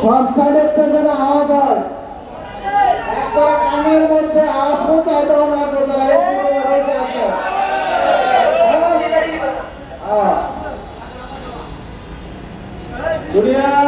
সব সাইডের থেকে যেন আওয়াজ হয় মধ্যে আসো চাইলেও দুনিয়া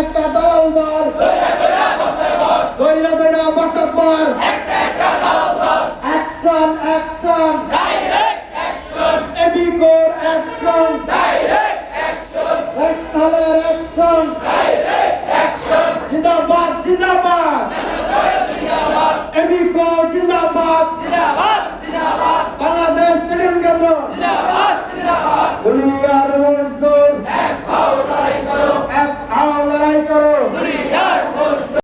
একটা দালাল দল দৈরা দৈরা বাতাব্বার একটা একটা দালাল দল একটা একটা।